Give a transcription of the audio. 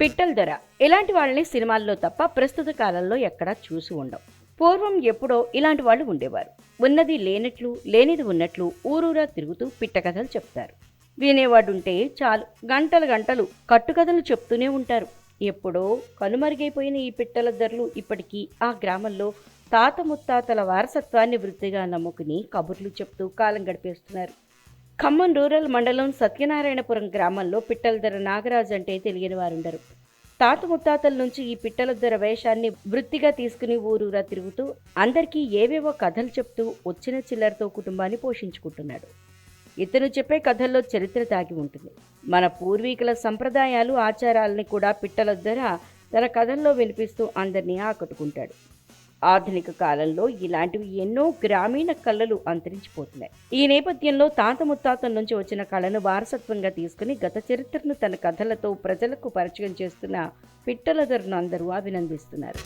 పిట్టల ధర. ఇలాంటి వాళ్ళని సినిమాల్లో తప్ప ప్రస్తుత కాలంలో ఎక్కడా చూసి ఉండవు. పూర్వం ఎప్పుడో ఇలాంటి వాళ్ళు ఉండేవారు. ఉన్నది లేనట్లు లేనిది ఉన్నట్లు ఊరూరా తిరుగుతూ పిట్టకథలు చెప్తారు. వినేవాడుంటే చాలు గంటలు గంటలు కట్టుకథలు చెప్తూనే ఉంటారు. ఎప్పుడో కనుమరుగైపోయిన ఈ పిట్టల ధరలు ఇప్పటికీ ఆ గ్రామంలో తాత ముత్తాతల వారసత్వాన్ని వృత్తిగా నమ్ముకుని కబుర్లు చెప్తూ కాలం గడిపేస్తున్నారు. ఖమ్మం రూరల్ మండలం సత్యనారాయణపురం గ్రామంలో పిట్టల ధర నాగరాజు అంటే తెలియని వారుండరు. తాత ముత్తాతల నుంచి ఈ పిట్టల వేషాన్ని వృత్తిగా తీసుకుని ఊరూరా తిరుగుతూ అందరికీ ఏవేవో కథలు చెప్తూ వచ్చిన చిల్లరతో కుటుంబాన్ని పోషించుకుంటున్నాడు. ఇతను చెప్పే కథల్లో చరిత్ర దాగి ఉంటుంది. మన పూర్వీకుల సంప్రదాయాలు ఆచారాలని కూడా పిట్టల తన కథల్లో వినిపిస్తూ అందరినీ ఆకట్టుకుంటాడు. ఆధునిక కాలంలో ఇలాంటివి ఎన్నో గ్రామీణ కళలు అంతరించిపోతున్నాయి. ఈ నేపథ్యంలో తాత ముత్తాతల నుంచి వచ్చిన కళను వారసత్వంగా తీసుకుని గత చరిత్రను తన కథలతో ప్రజలకు పరిచయం చేస్తున్న పిట్టల ధరను అందరూ అభినందిస్తున్నారు.